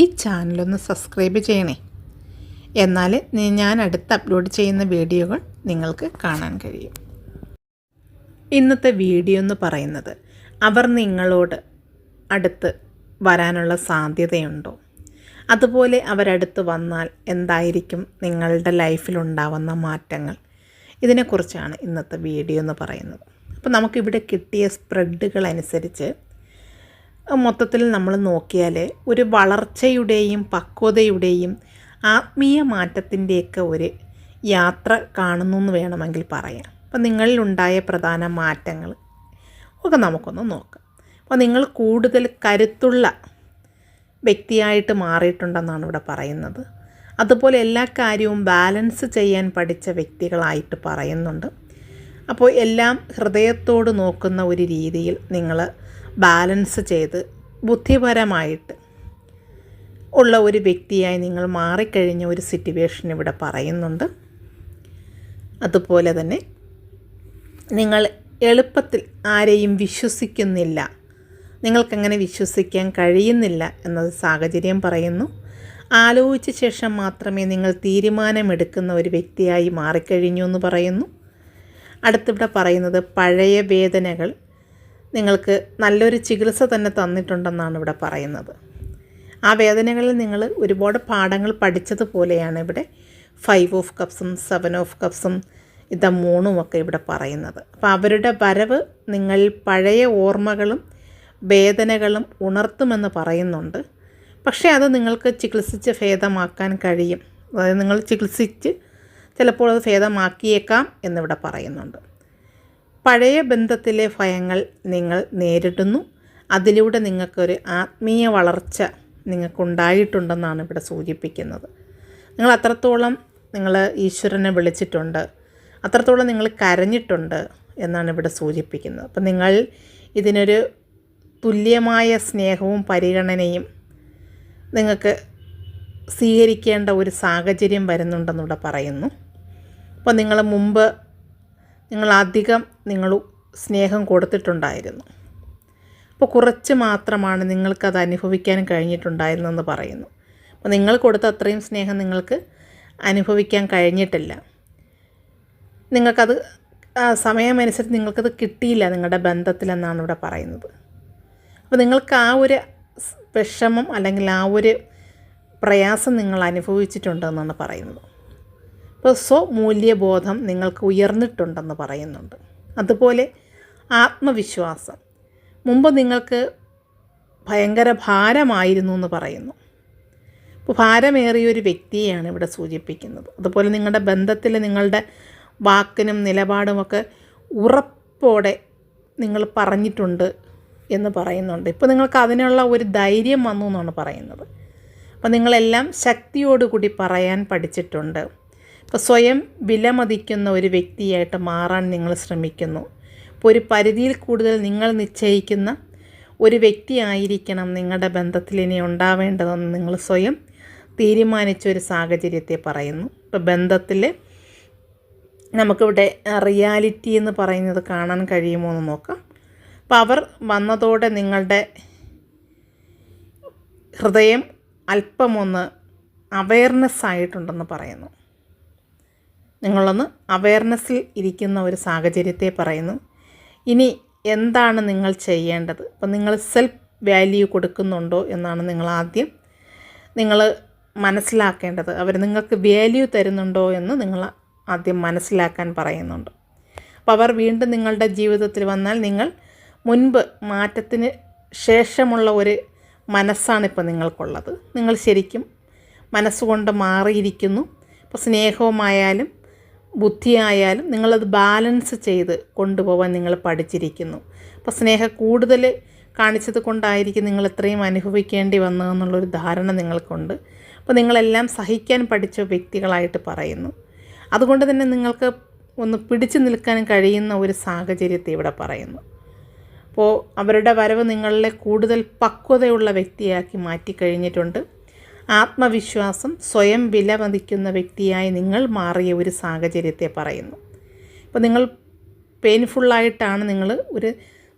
ഈ ചാനലൊന്ന് സബ്സ്ക്രൈബ് ചെയ്യണേ. എന്നാൽ ഞാൻ അടുത്ത് അപ്ലോഡ് ചെയ്യുന്ന വീഡിയോകൾ നിങ്ങൾക്ക് കാണാൻ കഴിയും. ഇന്നത്തെ വീഡിയോ എന്ന് പറയുന്നത് അവർ നിങ്ങളോട് അടുത്ത് വരാനുള്ള സാധ്യതയുണ്ടോ? അതുപോലെ അവരടുത്ത് വന്നാൽ എന്തായിരിക്കും നിങ്ങളുടെ ലൈഫിലുണ്ടാവുന്ന മാറ്റങ്ങൾ? ഇതിനെക്കുറിച്ചാണ് ഇന്നത്തെ വീഡിയോ എന്ന് പറയുന്നത്. അപ്പോൾ നമുക്കിവിടെ കിട്ടിയ സ്പ്രെഡുകൾ അനുസരിച്ച് മൊത്തത്തിൽ നമ്മൾ നോക്കിയാൽ ഒരു വളർച്ചയുടെയും പക്വതയുടെയും ആത്മീയ മാറ്റത്തിന്റെയൊക്കെ ഒരു യാത്ര കാണുന്നു എന്ന് വേണമെങ്കിൽ പറയാം. അപ്പം നിങ്ങളിലുണ്ടായ പ്രധാന മാറ്റങ്ങൾ ഒക്കെ നമുക്കൊന്ന് നോക്കാം. അപ്പോൾ നിങ്ങൾ കൂടുതൽ കരുത്തുള്ള വ്യക്തിയായിട്ട് മാറിയിട്ടുണ്ടെന്നാണ് ഇവിടെ പറയുന്നത്. അതുപോലെ എല്ലാ കാര്യവും ബാലൻസ് ചെയ്യാൻ പഠിച്ച വ്യക്തികളായിട്ട് പറയുന്നുണ്ട്. അപ്പോൾ എല്ലാം ഹൃദയത്തോട് നോക്കുന്ന ഒരു രീതിയിൽ നിങ്ങൾ ബാലൻസ് ചെയ്ത് ബുദ്ധിപരമായിട്ട് ഉള്ള ഒരു വ്യക്തിയായി നിങ്ങൾ മാറിക്കഴിഞ്ഞ ഒരു സിറ്റുവേഷൻ ഇവിടെ പറയുന്നുണ്ട്. അതുപോലെ തന്നെ നിങ്ങൾ എളുപ്പത്തിൽ ആരെയും വിശ്വസിക്കുന്നില്ല. നിങ്ങൾക്കങ്ങനെ വിശ്വസിക്കാൻ കഴിയുന്നില്ല എന്നത് സാഹചര്യം പറയുന്നു. ആലോചിച്ച ശേഷം മാത്രമേ നിങ്ങൾ തീരുമാനമെടുക്കുന്ന ഒരു വ്യക്തിയായി മാറിക്കഴിഞ്ഞു എന്ന് പറയുന്നു. അടുത്തിവിടെ പറയുന്നത് പഴയ വേദനകൾ നിങ്ങൾക്ക് നല്ലൊരു ചികിത്സ തന്നെ തന്നിട്ടുണ്ടെന്നാണ് ഇവിടെ പറയുന്നത്. ആ വേദനകളിൽ നിങ്ങൾ ഒരുപാട് പാഠങ്ങൾ പഠിച്ചതുപോലെയാണ് ഇവിടെ ഫൈവ് ഓഫ് കപ്സും സെവൻ ഓഫ് കപ്സും ഇത മൂണും ഒക്കെ ഇവിടെ പറയുന്നത്. അപ്പോൾ അവരുടെ വരവ് നിങ്ങൾ പഴയ ഓർമ്മകളും വേദനകളും ഉണർത്തുമെന്ന് പറയുന്നുണ്ട്. പക്ഷേ അത് നിങ്ങൾക്ക് ചികിത്സിച്ച് ഭേദമാക്കാൻ കഴിയും. അതായത് നിങ്ങൾ ചികിത്സിച്ച് ചിലപ്പോൾ അത് ഭേദമാക്കിയേക്കാം എന്നിവിടെ പറയുന്നുണ്ട്. പഴയ ബന്ധത്തിലെ ഭയങ്ങൾ നിങ്ങൾ നേരിടുന്നു. അതിലൂടെ നിങ്ങൾക്കൊരു ആത്മീയ വളർച്ച നിങ്ങൾക്കുണ്ടായിട്ടുണ്ടെന്നാണ് ഇവിടെ സൂചിപ്പിക്കുന്നത്. നിങ്ങൾ അത്രത്തോളം നിങ്ങൾ ഈശ്വരനെ വിളിച്ചിട്ടുണ്ട്. അത്രത്തോളം നിങ്ങൾ കരഞ്ഞിട്ടുണ്ട് എന്നാണ് ഇവിടെ സൂചിപ്പിക്കുന്നത്. അപ്പം നിങ്ങൾ ഇതിനൊരു തുല്യമായ സ്നേഹവും പരിഗണനയും നിങ്ങൾക്ക് സ്വീകരിക്കേണ്ട ഒരു സാഹചര്യം വരുന്നുണ്ടെന്നിവിടെ പറയുന്നു. അപ്പോൾ നിങ്ങൾ മുമ്പ് നിങ്ങൾ അധികം നിങ്ങൾ സ്നേഹം കൊടുത്തിട്ടുണ്ടായിരുന്നു. അപ്പോൾ കുറച്ച് മാത്രമാണ് നിങ്ങൾക്കത് അനുഭവിക്കാൻ കഴിഞ്ഞിട്ടുണ്ടായിരുന്നെന്ന് പറയുന്നു. അപ്പോൾ നിങ്ങൾ കൊടുത്ത അത്രയും സ്നേഹം നിങ്ങൾക്ക് അനുഭവിക്കാൻ കഴിഞ്ഞിട്ടില്ല. നിങ്ങൾക്കത് സമയമനുസരിച്ച് നിങ്ങൾക്കത് കിട്ടിയില്ല നിങ്ങളുടെ ബന്ധത്തിലെന്നാണ് ഇവിടെ പറയുന്നത്. അപ്പോൾ നിങ്ങൾക്ക് ആ ഒരു വിഷമം അല്ലെങ്കിൽ ആ ഒരു പ്രയാസം നിങ്ങൾ അനുഭവിച്ചിട്ടുണ്ടെന്നാണ് പറയുന്നത്. ഇപ്പോൾ മൂല്യബോധം നിങ്ങൾക്ക് ഉയർന്നിട്ടുണ്ടെന്ന് പറയുന്നുണ്ട്. അതുപോലെ ആത്മവിശ്വാസം. മുമ്പ് നിങ്ങൾക്ക് ഭയങ്കര ഭാരമായിരുന്നു എന്ന് പറയുന്നു. അപ്പോൾ ഭാരമേറിയ ഒരു വ്യക്തിയെയാണ് ഇവിടെ സൂചിപ്പിക്കുന്നത്. അതുപോലെ നിങ്ങളുടെ ബന്ധത്തിൽ നിങ്ങളുടെ വാക്കിനും നിലപാടുമൊക്കെ ഉറപ്പോടെ നിങ്ങൾ പറഞ്ഞിട്ടുണ്ട് എന്ന് പറയുന്നുണ്ട്. ഇപ്പോൾ നിങ്ങൾക്ക് അതിനുള്ള ഒരു ധൈര്യം വന്നു എന്നാണ് പറയുന്നത്. അപ്പോൾ നിങ്ങളെല്ലാം ശക്തിയോടുകൂടി പറയാൻ പഠിച്ചിട്ടുണ്ട്. ഇപ്പോൾ സ്വയം വിലമതിക്കുന്ന ഒരു വ്യക്തിയായിട്ട് മാറാൻ നിങ്ങൾ ശ്രമിക്കുന്നു. ഇപ്പോൾ ഒരു പരിധിയിൽ കൂടുതൽ നിങ്ങൾ നിശ്ചയിക്കുന്ന ഒരു വ്യക്തി ആയിരിക്കണം നിങ്ങളുടെ ബന്ധത്തിൽ ഇനി ഉണ്ടാവേണ്ടതെന്ന് നിങ്ങൾ സ്വയം തീരുമാനിച്ച ഒരു സാഹചര്യത്തെ പറയുന്നു. ഇപ്പോൾ ബന്ധത്തിൽ നമുക്കിവിടെ റിയാലിറ്റി എന്ന് പറയുന്നത് കാണാൻ കഴിയുമോ എന്ന് നോക്കാം. അപ്പോൾ അവർ വന്നതോടെ നിങ്ങളുടെ ഹൃദയം അല്പമൊന്ന് അവയർനെസ് ആയിട്ടുണ്ടെന്ന് പറയുന്നു. നിങ്ങളൊന്ന് അവയർനെസ്സിൽ ഇരിക്കുന്ന ഒരു സാഹചര്യത്തെ പറയുന്നു. ഇനി എന്താണ് നിങ്ങൾ ചെയ്യേണ്ടത്? അപ്പം നിങ്ങൾ സെൽഫ് വാല്യൂ കൊടുക്കുന്നുണ്ടോ എന്നാണ് നിങ്ങൾ ആദ്യം നിങ്ങൾ മനസ്സിലാക്കേണ്ടത്. അവർ നിങ്ങൾക്ക് വാല്യൂ തരുന്നുണ്ടോ എന്ന് നിങ്ങൾ ആദ്യം മനസ്സിലാക്കാൻ പറയുന്നുണ്ട്. അപ്പോൾ അവർ വീണ്ടും നിങ്ങളുടെ ജീവിതത്തിൽ വന്നാൽ നിങ്ങൾ മുൻപ് മാറ്റത്തിന് ശേഷമുള്ള ഒരു മനസ്സാണിപ്പോൾ നിങ്ങൾക്കുള്ളത്. നിങ്ങൾ ശരിക്കും മനസ്സുകൊണ്ട് മാറിയിരിക്കുന്നു. ഇപ്പോൾ സ്നേഹവുമായാലും ബുദ്ധിയായാലും നിങ്ങളത് ബാലൻസ് ചെയ്ത് കൊണ്ടുപോകാൻ നിങ്ങൾ പഠിച്ചിരിക്കുന്നു. അപ്പോൾ സ്നേഹം കൂടുതൽ കാണിച്ചത് കൊണ്ടായിരിക്കും നിങ്ങൾ ഇത്രയും അനുഭവിക്കേണ്ടി വന്നതെന്നുള്ളൊരു ധാരണ നിങ്ങൾക്കുണ്ട്. അപ്പോൾ നിങ്ങളെല്ലാം സഹിക്കാൻ പഠിച്ച വ്യക്തികളായിട്ട് പറയുന്നു. അതുകൊണ്ട് തന്നെ നിങ്ങൾക്ക് ഒന്ന് പിടിച്ചു നിൽക്കാൻ കഴിയുന്ന ഒരു സാഹചര്യത്തെ ഇവിടെ പറയുന്നു. അപ്പോൾ അവരുടെ വരവ് നിങ്ങളിലെ കൂടുതൽ പക്വതയുള്ള വ്യക്തിയാക്കി മാറ്റിക്കഴിഞ്ഞിട്ടുണ്ട്. ആത്മവിശ്വാസം സ്വയം വിലമതിക്കുന്ന വ്യക്തിയായി നിങ്ങൾ മാറിയ ഒരു സാഹചര്യത്തെ പറയുന്നു. അപ്പോൾ നിങ്ങൾ പെയിൻഫുള്ളായിട്ടാണ് നിങ്ങൾ ഒരു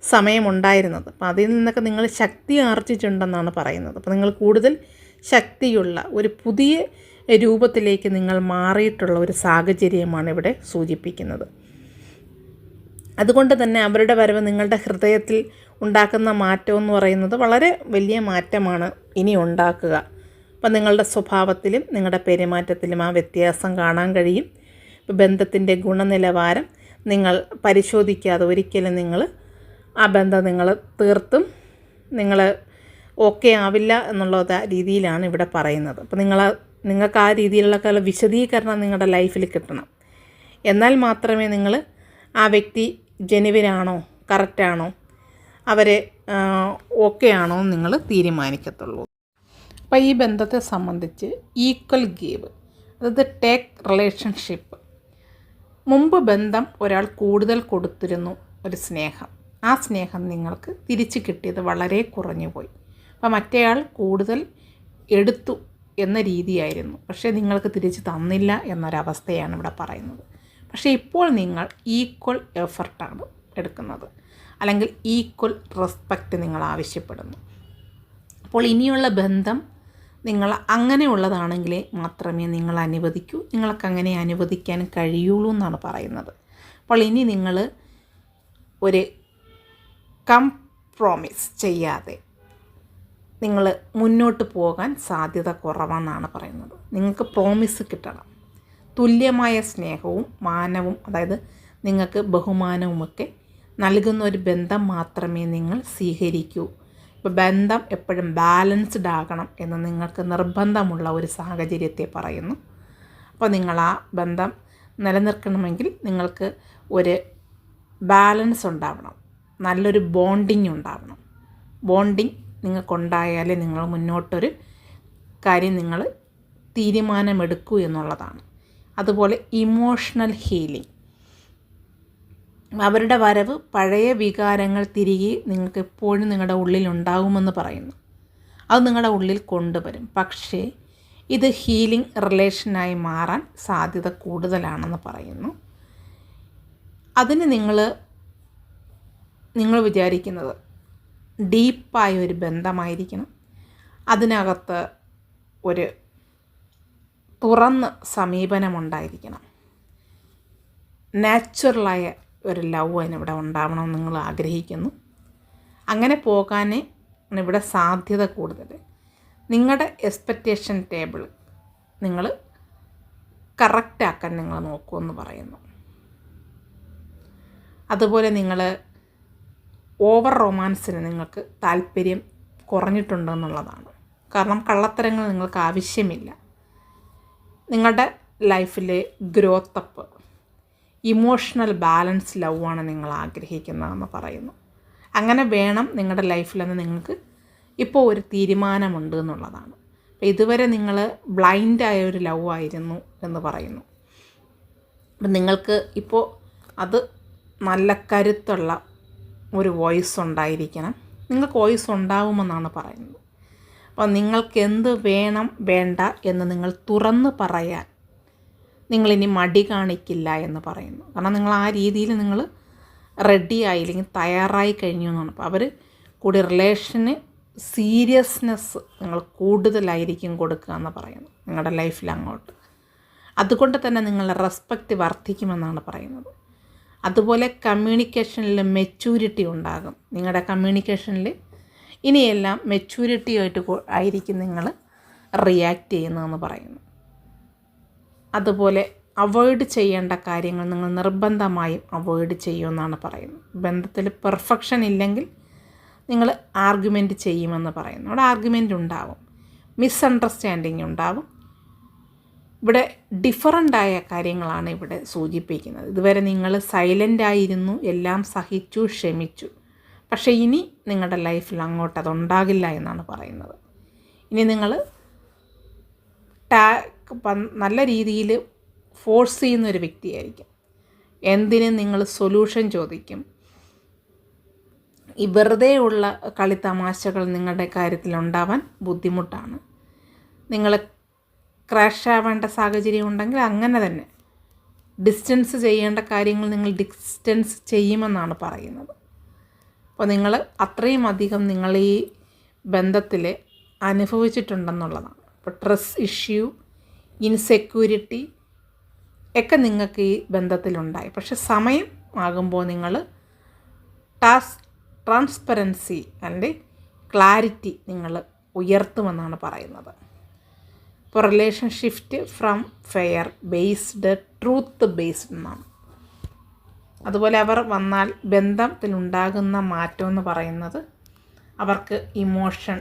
സമയമുണ്ടായിരുന്നത്. അപ്പോൾ അതിൽ നിന്നൊക്കെ നിങ്ങൾ ശക്തി ആർജിച്ചിട്ടുണ്ടെന്നാണ് പറയുന്നത്. അപ്പോൾ നിങ്ങൾ കൂടുതൽ ശക്തിയുള്ള ഒരു പുതിയ രൂപത്തിലേക്ക് നിങ്ങൾ മാറിയിട്ടുള്ള ഒരു സാഹചര്യമാണ് ഇവിടെ സൂചിപ്പിക്കുന്നത്. അതുകൊണ്ട് തന്നെ അവരുടെ വരവ് നിങ്ങളുടെ ഹൃദയത്തിൽ ഉണ്ടാക്കുന്ന മാറ്റം എന്ന് പറയുന്നത് വളരെ വലിയ മാറ്റമാണ് ഇനി ഉണ്ടാക്കുക. അപ്പം നിങ്ങളുടെ സ്വഭാവത്തിലും നിങ്ങളുടെ പെരുമാറ്റത്തിലും ആ വ്യത്യാസം കാണാൻ കഴിയും. ബന്ധത്തിന്റെ ഗുണനിലവാരം നിങ്ങൾ പരിശോധിക്കാതെ ഒരിക്കലും നിങ്ങൾ ആ ബന്ധം നിങ്ങൾ തീർത്തും നിങ്ങൾ ഓക്കെ ആവില്ല എന്നുള്ള രീതിയിലാണ് ഇവിടെ പറയുന്നത്. അപ്പോൾ നിങ്ങൾ നിങ്ങൾക്ക് ആ രീതിയിലുള്ള വിശദീകരണം നിങ്ങളുടെ ലൈഫിൽ കിട്ടണം. എന്നാൽ മാത്രമേ നിങ്ങൾ ആ വ്യക്തി ജനുവിനാണോ കറക്റ്റാണോ അവരെ ഓക്കെ ആണോ നിങ്ങൾ തീരുമാനിക്കത്തുള്ളൂ. അപ്പോൾ ഈ ബന്ധത്തെ സംബന്ധിച്ച് ഈക്വൽ ഗീവ് അതായത് ടേക്ക് റിലേഷൻഷിപ്പ് മുമ്പ് ബന്ധം ഒരാൾ കൂടുതൽ കൊടുത്തിരുന്നു ഒരു സ്നേഹം. ആ സ്നേഹം നിങ്ങൾക്ക് തിരിച്ചു കിട്ടിയത് വളരെ കുറഞ്ഞു പോയി. അപ്പോൾ മറ്റേയാൾ കൂടുതൽ എടുത്തു എന്ന രീതിയായിരുന്നു. പക്ഷേ നിങ്ങൾക്ക് തിരിച്ച് തന്നില്ല എന്നൊരവസ്ഥയാണ് ഇവിടെ പറയുന്നത്. പക്ഷേ ഇപ്പോൾ നിങ്ങൾ ഈക്വൽ എഫർട്ടാണ് എടുക്കുന്നത്. അല്ലെങ്കിൽ ഈക്വൽ റെസ്പെക്റ്റ് നിങ്ങൾ ആവശ്യപ്പെടുന്നു. അപ്പോൾ ഇനിയുള്ള ബന്ധം നിങ്ങൾ അങ്ങനെയുള്ളതാണെങ്കിലേ മാത്രമേ നിങ്ങൾ അനുവദിക്കൂ. നിങ്ങൾക്ക് അങ്ങനെ അനുവദിക്കാൻ കഴിയുള്ളൂ എന്നാണ് പറയുന്നത്. അപ്പോൾ ഇനി നിങ്ങൾ ഒരു കംപ്രോമിസ് ചെയ്യാതെ നിങ്ങൾ മുന്നോട്ട് പോകാൻ സാധ്യത കുറവാണെന്നാണ് പറയുന്നത്. നിങ്ങൾക്ക് പ്രോമിസ് കിട്ടണം. തുല്യമായ സ്നേഹവും മാനവും അതായത് നിങ്ങൾക്ക് ബഹുമാനവുമൊക്കെ നൽകുന്ന ഒരു ബന്ധം മാത്രമേ നിങ്ങൾ സ്വീകരിക്കൂ. ഇപ്പോൾ ബന്ധം എപ്പോഴും ബാലൻസ്ഡ് ആകണം എന്ന് നിങ്ങൾക്ക് നിർബന്ധമുള്ള ഒരു സാഹചര്യത്തെ പറയുന്നു. അപ്പോൾ നിങ്ങൾ ആ ബന്ധം നിലനിർത്തണമെങ്കിൽ നിങ്ങൾക്ക് ഒരു ബാലൻസ് ഉണ്ടാവണം. നല്ലൊരു ബോണ്ടിങ് ഉണ്ടാവണം. ബോണ്ടിങ് നിങ്ങൾക്കുണ്ടായാലേ നിങ്ങൾ മുന്നോട്ടൊരു കാര്യം നിങ്ങൾ തീരുമാനമെടുക്കൂ എന്നുള്ളതാണ്. അതുപോലെ ഇമോഷണൽ ഹീലിംഗ്. അവരുടെ വരവ് പഴയ വികാരങ്ങൾ തിരികെ നിങ്ങൾക്ക് എപ്പോഴും നിങ്ങളുടെ ഉള്ളിൽ ഉണ്ടാകുമെന്ന് പറയുന്നു. അത് നിങ്ങളുടെ ഉള്ളിൽ കൊണ്ടുവരും. പക്ഷേ ഇത് ഹീലിംഗ് റിലേഷനായി മാറാൻ സാധ്യത കൂടുതലാണെന്ന് പറയുന്നു. അതിന് നിങ്ങൾ നിങ്ങൾ വിചാരിക്കുന്നത് ഡീപ്പായ ഒരു ബന്ധമായിരിക്കണം. അതിനകത്ത് ഒരു തുറന്ന് സമീപനമുണ്ടായിരിക്കണം. നാച്ചുറലായ ഒരു ലവ് അതിനിവിടെ ഉണ്ടാവണമെന്ന് നിങ്ങൾ ആഗ്രഹിക്കുന്നു. അങ്ങനെ പോകാനേ ഇവിടെ സാധ്യത കൂടുതൽ. നിങ്ങളുടെ എക്സ്പെക്റ്റേഷൻ ടേബിൾ നിങ്ങൾ കറക്റ്റാക്കാൻ നിങ്ങൾ നോക്കുമെന്ന് പറയുന്നു. അതുപോലെ നിങ്ങൾ ഓവർ റൊമാൻസിന് നിങ്ങൾക്ക് താല്പര്യം കുറഞ്ഞിട്ടുണ്ടെന്നുള്ളതാണ് കാരണം കള്ളത്തരങ്ങൾ നിങ്ങൾക്ക് ആവശ്യമില്ല. നിങ്ങളുടെ ലൈഫിലെ ഗ്രോത്ത് അപ്പ് ഇമോഷണൽ ബാലൻസ് ലവാണ് നിങ്ങൾ ആഗ്രഹിക്കുന്നതെന്ന് പറയുന്നു. അങ്ങനെ വേണം നിങ്ങളുടെ ലൈഫിലെന്ന് നിങ്ങൾക്ക് ഇപ്പോൾ ഒരു തീരുമാനമുണ്ട് എന്നുള്ളതാണ്. അപ്പോൾ ഇതുവരെ നിങ്ങൾ ബ്ലൈൻഡായ ഒരു ലവ് ആയിരുന്നു എന്ന് പറയുന്നു. അപ്പം നിങ്ങൾക്ക് ഇപ്പോൾ അത് നല്ല കരുത്തുള്ള ഒരു വോയിസ് ഉണ്ടായിരിക്കണം. നിങ്ങൾക്ക് വോയിസ് ഉണ്ടാവുമെന്നാണ് പറയുന്നത്. അപ്പോൾ നിങ്ങൾക്ക് എന്ത് വേണം വേണ്ട എന്ന് നിങ്ങൾ തുറന്ന് പറയാൻ നിങ്ങളിനി മടി കാണിക്കില്ല എന്ന് പറയുന്നു. കാരണം നിങ്ങൾ ആ രീതിയിൽ നിങ്ങൾ റെഡി ആയില്ലെങ്കിൽ തയ്യാറായി കഴിഞ്ഞു എന്നാണ്. അപ്പോൾ അവർ കൂടി റിലേഷന് സീരിയസ്നെസ് നിങ്ങൾ കൂടുതലായിരിക്കും കൊടുക്കുക എന്ന് പറയുന്നു നിങ്ങളുടെ ലൈഫിൽ അങ്ങോട്ട്. അതുകൊണ്ട് തന്നെ നിങ്ങളുടെ റെസ്പെക്റ്റ് വർദ്ധിക്കുമെന്നാണ് പറയുന്നത്. അതുപോലെ കമ്മ്യൂണിക്കേഷനിൽ മെച്യൂരിറ്റി ഉണ്ടാകും. നിങ്ങളുടെ കമ്മ്യൂണിക്കേഷനിൽ ഇനിയെല്ലാം മെച്യൂരിറ്റി ആയിട്ട് ആയിരിക്കും നിങ്ങൾ റിയാക്ട് ചെയ്യുന്നതെന്ന് പറയുന്നു. അതുപോലെ അവോയ്ഡ് ചെയ്യേണ്ട കാര്യങ്ങൾ നിങ്ങൾ നിർബന്ധമായും അവോയ്ഡ് ചെയ്യുമെന്നാണ് പറയുന്നത്. ബന്ധത്തിൽ പെർഫെക്ഷൻ ഇല്ലെങ്കിൽ നിങ്ങൾ ആർഗ്യുമെന്റ് ചെയ്യുമെന്ന് പറയുന്നു. അവിടെ ആർഗ്യുമെന്റ് ഉണ്ടാവും. മിസ്അണ്ടർസ്റ്റാൻഡിങ് ഉണ്ടാവും. ഇവിടെ ഡിഫറന്റായ കാര്യങ്ങളാണ് ഇവിടെ സൂചിപ്പിക്കുന്നത്. ഇതുവരെ നിങ്ങൾ സൈലന്റായിരുന്നു എല്ലാം സഹിച്ചു ക്ഷമിച്ചു. പക്ഷേ ഇനി നിങ്ങളുടെ ലൈഫിൽ അങ്ങോട്ട് അതുണ്ടാകില്ല എന്നാണ് പറയുന്നത്. ഇനി നിങ്ങൾ ടാ നല്ല രീതിയിൽ ഫോഴ്സ് ചെയ്യുന്ന ഒരു വ്യക്തിയായിരിക്കും. എന്തിനും നിങ്ങൾ സൊല്യൂഷൻ ചോദിക്കും? ഈ വെറുതെയുള്ള കളിത്തമാശകൾ നിങ്ങളുടെ കാര്യത്തിൽ ഉണ്ടാവാൻ ബുദ്ധിമുട്ടാണ്. നിങ്ങൾ ക്രാഷ് ആവേണ്ട സാഹചര്യം ഉണ്ടെങ്കിൽ അങ്ങനെ തന്നെ ഡിസ്റ്റൻസ് ചെയ്യേണ്ട കാര്യങ്ങൾ നിങ്ങൾ ഡിസ്റ്റൻസ് ചെയ്യുമെന്നാണ് പറയുന്നത്. അപ്പോൾ നിങ്ങൾ അത്രയും അധികം നിങ്ങൾ ഈ ബന്ധത്തിൽ അനുഭവിച്ചിട്ടുണ്ടെന്നുള്ളതാണ്. അപ്പോൾ ട്രസ് ഇഷ്യൂ ഇൻസെക്യൂരിറ്റി ഒക്കെ നിങ്ങൾക്ക് ഈ ബന്ധത്തിലുണ്ടായി. പക്ഷെ സമയം ആകുമ്പോൾ നിങ്ങൾ ടാസ് ട്രാൻസ്പെറൻസി ആൻഡ് ക്ലാരിറ്റി നിങ്ങൾ ഉയർത്തുമെന്നാണ് പറയുന്നത്. ഇപ്പോൾ relation shift from fear based truth based എന്നാണ്. അതുപോലെ അവർ വന്നാൽ ബന്ധത്തിലുണ്ടാകുന്ന മാറ്റം എന്ന് പറയുന്നത് അവർക്ക് ഇമോഷൻ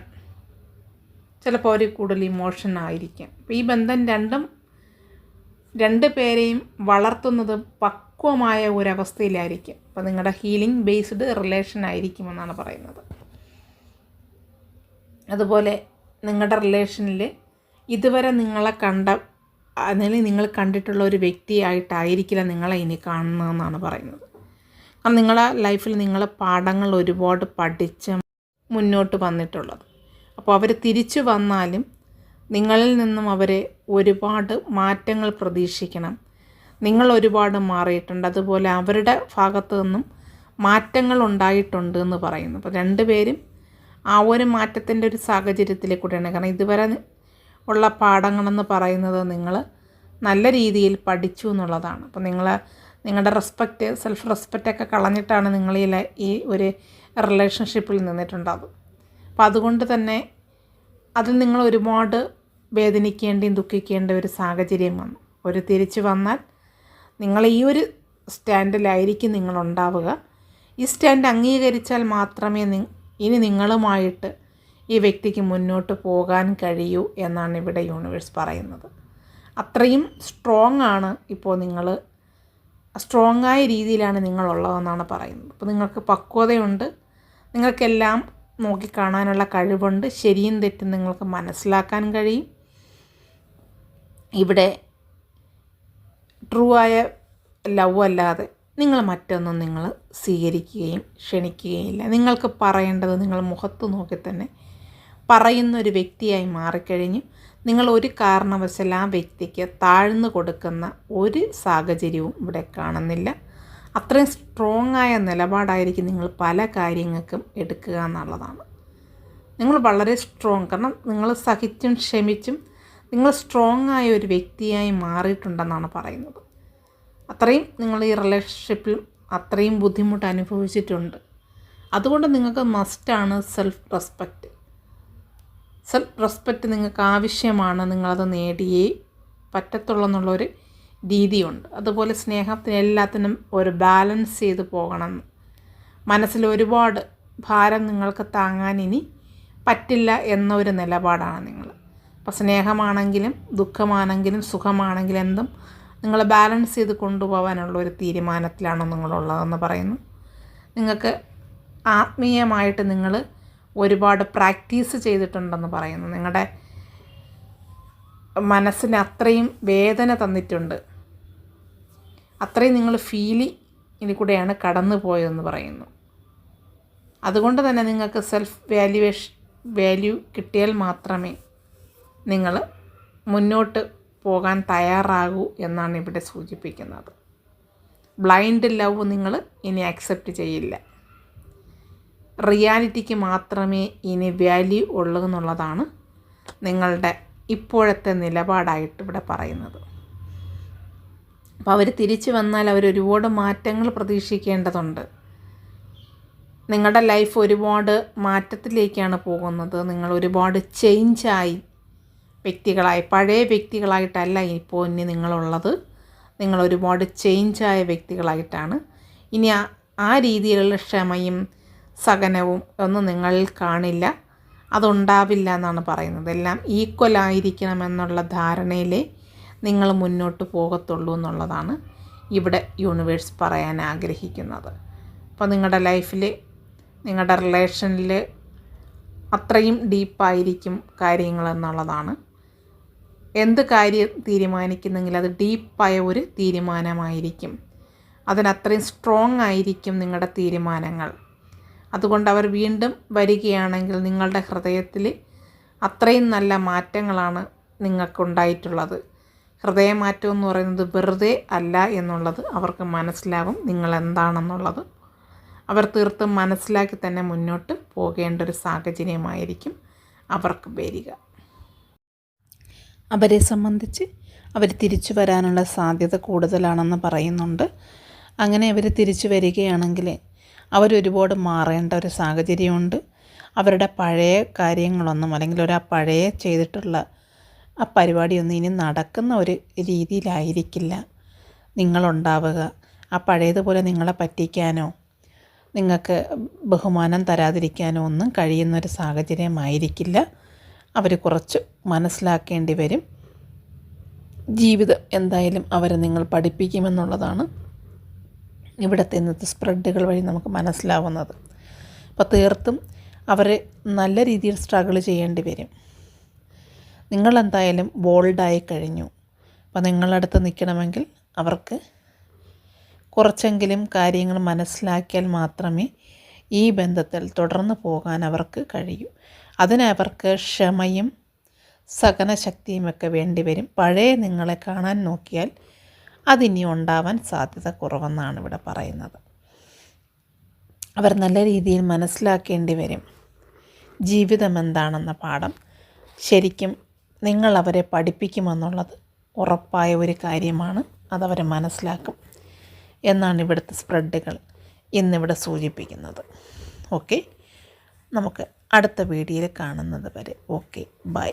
ചിലപ്പോൾ അവർ കൂടുതൽ ഇമോഷൻ ആയിരിക്കും. ഈ ബന്ധം രണ്ടും രണ്ട് പേരെയും വളർത്തുന്നത് പക്വമായ ഒരവസ്ഥയിലായിരിക്കും. അപ്പോൾ നിങ്ങളുടെ ഹീലിംഗ് ബേസ്ഡ് റിലേഷൻ ആയിരിക്കും എന്നാണ് പറയുന്നത്. അതുപോലെ നിങ്ങളുടെ റിലേഷനിൽ ഇതുവരെ നിങ്ങളെ കണ്ട അല്ലെങ്കിൽ നിങ്ങൾ കണ്ടിട്ടുള്ള ഒരു വ്യക്തിയായിട്ടായിരിക്കില്ല നിങ്ങളെ ഇനി കാണുന്നതെന്നാണ് പറയുന്നത്. കാരണം നിങ്ങളുടെ ലൈഫിൽ നിങ്ങൾ പാഠങ്ങൾ ഒരുപാട് പഠിച്ച് മുന്നോട്ട് വന്നിട്ടുള്ളത്. അപ്പോൾ അവർ തിരിച്ചു വന്നാലും നിങ്ങളിൽ നിന്നും അവരെ ഒരുപാട് മാറ്റങ്ങൾ പ്രതീക്ഷിക്കണം. നിങ്ങൾ ഒരുപാട് മാറിയിട്ടുണ്ട്. അതുപോലെ അവരുടെ ഭാഗത്തു നിന്നും മാറ്റങ്ങൾ ഉണ്ടായിട്ടുണ്ട് എന്ന് പറയുന്നു. അപ്പോൾ രണ്ടുപേരും ആ ഒരു മാറ്റത്തിന്റെ ഒരു സാഹചര്യത്തിൽ കൂടിയാണ്. കാരണം ഇതുവരെ ഉള്ള പാഠങ്ങളെന്ന് പറയുന്നത് നിങ്ങൾ നല്ല രീതിയിൽ പഠിച്ചു എന്നുള്ളതാണ്. അപ്പോൾ നിങ്ങൾ നിങ്ങളുടെ റെസ്പെക്റ്റ് സെൽഫ് റെസ്പെക്റ്റൊക്കെ കളഞ്ഞിട്ടാണ് നിങ്ങൾ ഈ ഒരു റിലേഷൻഷിപ്പിൽ നിന്നിട്ടുണ്ടാകും അപ്പോൾ അതുകൊണ്ട് തന്നെ അതിൽ നിങ്ങൾ ഒരുപാട് വേദനിക്കേണ്ടിയും ദുഃഖിക്കേണ്ട ഒരു സാഹചര്യം വന്നു. ഒരു തിരിച്ചു വന്നാൽ നിങ്ങൾ ഈ ഒരു സ്റ്റാൻഡിലായിരിക്കും നിങ്ങളുണ്ടാവുക ഈ സ്റ്റാൻഡ് അംഗീകരിച്ചാൽ മാത്രമേ ഇനി നിങ്ങളുമായിട്ട് ഈ വ്യക്തിക്ക് മുന്നോട്ട് പോകാൻ കഴിയൂ എന്നാണ് ഇവിടെ യൂണിവേഴ്സ് പറയുന്നത്. അത്രയും സ്ട്രോങ് ആണ് ഇപ്പോൾ നിങ്ങൾ സ്ട്രോങ് ആയ രീതിയിലാണ് നിങ്ങളുള്ളതെന്നാണ് പറയുന്നത്. അപ്പോൾ നിങ്ങൾക്ക് പക്വതയുണ്ട്. നിങ്ങൾക്കെല്ലാം നോക്കിക്കാണാനുള്ള കഴിവുണ്ട്. ശരിയും തെറ്റും നിങ്ങൾക്ക് മനസ്സിലാക്കാൻ കഴിയും. ഇവിടെ ട്രൂ ആയ ലവ് അല്ലാതെ നിങ്ങൾ മറ്റൊന്നും നിങ്ങൾ സ്വീകരിക്കുകയും ക്ഷണിക്കുകയില്ല. നിങ്ങൾക്ക് പറയേണ്ടത് നിങ്ങൾ മുഖത്ത് നോക്കി തന്നെ പറയുന്ന ഒരു വ്യക്തിയായി മാറിക്കഴിഞ്ഞു. നിങ്ങൾ ഒരു കാരണവശാൽ ആ വ്യക്തിക്ക് താഴ്ന്നു കൊടുക്കുന്ന ഒരു സാഹചര്യവും ഇവിടെ കാണുന്നില്ല. അത്രയും സ്ട്രോങ് ആയ നിലപാടായിരിക്കും നിങ്ങൾ പല കാര്യങ്ങൾക്കും എടുക്കുക എന്നുള്ളതാണ്. നിങ്ങൾ വളരെ സ്ട്രോങ് കാരണം നിങ്ങൾ സഹിച്ചും ക്ഷമിച്ചും നിങ്ങൾ സ്ട്രോങ് ആയ ഒരു വ്യക്തിയായി മാറിയിട്ടുണ്ടെന്നാണ് പറയുന്നത്. അത്രയും നിങ്ങൾ ഈ റിലേഷൻഷിപ്പിൽ അത്രയും ബുദ്ധിമുട്ട് അനുഭവിച്ചിട്ടുണ്ട്. അതുകൊണ്ട് നിങ്ങൾക്ക് മസ്റ്റാണ് സെൽഫ് റെസ്പെക്റ്റ് സെൽഫ് റെസ്പെക്റ്റ് നിങ്ങൾക്ക് ആവശ്യമാണ് നിങ്ങളത് നേടിയേ പറ്റത്തുള്ളൂ എന്നുള്ളൊരു രീതിയുണ്ട്. അതുപോലെ സ്നേഹത്തിന് എല്ലാത്തിനും ഒരു ബാലൻസ് ചെയ്ത് പോകണം. മനസ്സിൽ ഒരുപാട് ഭാരം നിങ്ങൾക്ക് താങ്ങാൻ ഇനി പറ്റില്ല എന്നൊരു നിലപാടാണ് നിങ്ങൾ. അപ്പോൾ സ്നേഹമാണെങ്കിലും ദുഃഖമാണെങ്കിലും സുഖമാണെങ്കിലും എന്തും നിങ്ങൾ ബാലൻസ് ചെയ്ത് കൊണ്ടുപോകാനുള്ള ഒരു തീരുമാനത്തിലാണ് നിങ്ങളുള്ളതെന്ന് പറയുന്നു. നിങ്ങൾക്ക് ആത്മീയമായിട്ട് നിങ്ങൾ ഒരുപാട് പ്രാക്ടീസ് ചെയ്തിട്ടുണ്ടെന്ന് പറയുന്നു. നിങ്ങളുടെ മനസ്സിന് അത്രയും വേദന തന്നിട്ടുണ്ട്. അത്രയും നിങ്ങൾ ഫീലി ഇനി കൂടെയാണ് കടന്നു പോയതെന്ന് പറയുന്നു. അതുകൊണ്ട് തന്നെ നിങ്ങൾക്ക് സെൽഫ് വാല്യുവേഷൻ വാല്യൂ കിട്ടിയാൽ മാത്രമേ നിങ്ങൾ മുന്നോട്ട് പോകാൻ തയ്യാറാകൂ എന്നാണ് ഇവിടെ സൂചിപ്പിക്കുന്നത്. ബ്ലൈൻഡ് ലവ് നിങ്ങൾ ഇനി അക്സെപ്റ്റ് ചെയ്യില്ല. റിയാലിറ്റിക്ക് മാത്രമേ ഇനി വാല്യൂ ഉള്ളൂ എന്നുള്ളതാണ് നിങ്ങളുടെ ഇപ്പോഴത്തെ നിലപാടായിട്ട് ഇവിടെ പറയുന്നത്. അപ്പോൾ അവർ തിരിച്ചു വന്നാൽ അവർ ഒരുപാട് മാറ്റങ്ങൾ പ്രതീക്ഷിക്കേണ്ടതുണ്ട്. നിങ്ങളുടെ ലൈഫ് ഒരുപാട് മാറ്റത്തിലേക്കാണ് പോകുന്നത്. നിങ്ങൾ ഒരുപാട് ചേഞ്ചായി വ്യക്തികളായി പഴയ വ്യക്തികളായിട്ടല്ല ഇപ്പോൾ ഇനി നിങ്ങളുള്ളത്. നിങ്ങൾ ഒരുപാട് ചേഞ്ചായ വ്യക്തികളായിട്ടാണ്. ഇനി ആ രീതിയിലുള്ള ക്ഷമയും സഹനവും ഒന്നും നിങ്ങളിൽ കാണില്ല. അതുണ്ടാവില്ല എന്നാണ് പറയുന്നത്. എല്ലാം ഈക്വൽ ആയിരിക്കണമെന്നുള്ള ധാരണയിലേ നിങ്ങൾ മുന്നോട്ട് പോകത്തുള്ളൂ എന്നുള്ളതാണ് ഇവിടെ യൂണിവേഴ്സ് പറയാൻ ആഗ്രഹിക്കുന്നത്. അപ്പോൾ നിങ്ങളുടെ ലൈഫിൽ നിങ്ങളുടെ റിലേഷനിൽ അത്രയും ഡീപ്പായിരിക്കും കാര്യങ്ങൾ എന്നുള്ളതാണ്. എന്ത് കാര്യം തീരുമാനിക്കുന്നെങ്കിൽ അത് ഡീപ്പായ ഒരു തീരുമാനമായിരിക്കും. അതിനത്രയും സ്ട്രോങ് ആയിരിക്കും നിങ്ങളുടെ തീരുമാനങ്ങൾ. അതുകൊണ്ട് അവർ വീണ്ടും വരികയാണെങ്കിൽ നിങ്ങളുടെ ഹൃദയത്തിൽ അത്രയും നല്ല മാറ്റങ്ങളാണ് നിങ്ങൾക്കുണ്ടായിട്ടുള്ളത്. ഹൃദയമാറ്റം എന്ന് പറയുന്നത് വെറുതെ അല്ല എന്നുള്ളത് അവർക്ക് മനസ്സിലാകും നിങ്ങൾ എന്താണെന്നുള്ളത് അവർ തീർത്തും മനസ്സിലാക്കി തന്നെ മുന്നോട്ട് പോകേണ്ട ഒരു സാഹചര്യമായിരിക്കും അവർക്ക് വരിക. അവരെ സംബന്ധിച്ച് അവർ തിരിച്ചു വരാനുള്ള സാധ്യത കൂടുതലാണെന്ന് പറയുന്നുണ്ട്. അങ്ങനെ അവർ തിരിച്ചു വരികയാണെങ്കിൽ അവരൊരുപാട് മാറേണ്ട ഒരു സാഹചര്യമുണ്ട്. അവരുടെ പഴയ കാര്യങ്ങളൊന്നും അല്ലെങ്കിൽ ഒരു ആ പഴയ ചെയ്തിട്ടുള്ള ആ പരിപാടിയൊന്നും ഇനി നടക്കുന്ന ഒരു രീതിയിലായിരിക്കില്ല. നിങ്ങളുണ്ടാവുക. ആ പഴയതുപോലെ നിങ്ങളെ പറ്റിക്കാനോ നിങ്ങൾക്ക് ബഹുമാനം തരാതിരിക്കാനോ ഒന്നും കഴിയുന്നൊരു സാഹചര്യമായിരിക്കില്ല. അവർ കുറച്ച് മനസ്സിലാക്കേണ്ടി വരും. ജീവിതം എന്തായാലും അവരെ നിങ്ങൾ പഠിപ്പിക്കുമെന്നുള്ളതാണ് ഇവിടുത്തെ ഇന്നത്തെ സ്പ്രെഡുകൾ വഴി നമുക്ക് മനസ്സിലാവുന്നത്. അപ്പോൾ തീർത്തും അവർ നല്ല രീതിയിൽ സ്ട്രഗിൾ ചെയ്യേണ്ടി വരും. നിങ്ങളെന്തായാലും ബോൾഡായി കഴിഞ്ഞു. അപ്പോൾ നിങ്ങളടുത്ത് നിൽക്കണമെങ്കിൽ അവർക്ക് കുറച്ചെങ്കിലും കാര്യങ്ങൾ മനസ്സിലാക്കിയാൽ മാത്രമേ ഈ ബന്ധത്തിൽ തുടർന്ന് പോകാൻ അവർക്ക് കഴിയൂ. അതിനവർക്ക് ക്ഷമയും സഹനശക്തിയുമൊക്കെ വേണ്ടി വരും. പഴയ നിങ്ങളെ കാണാൻ നോക്കിയാൽ അതിനി ഉണ്ടാവാൻ സാധ്യത കുറവെന്നാണ് ഇവിടെ പറയുന്നത്. അവർ നല്ല രീതിയിൽ മനസ്സിലാക്കേണ്ടി വരും. ജീവിതം എന്താണെന്ന പാഠം ശരിക്കും നിങ്ങൾ അവരെ പഠിപ്പിക്കുമെന്നുള്ളത് ഉറപ്പായ ഒരു കാര്യമാണ്. അതവരെ മനസ്സിലാക്കും. എന്നാണ് ഇവിടുത്തെ സ്പ്രെഡുകൾ ഇന്നിവിടെ സൂചിപ്പിക്കുന്നത്. ഓക്കെ? നമുക്ക് അടുത്ത വീഡിയോയിൽ കാണുന്നത് വരെ. Okay bye.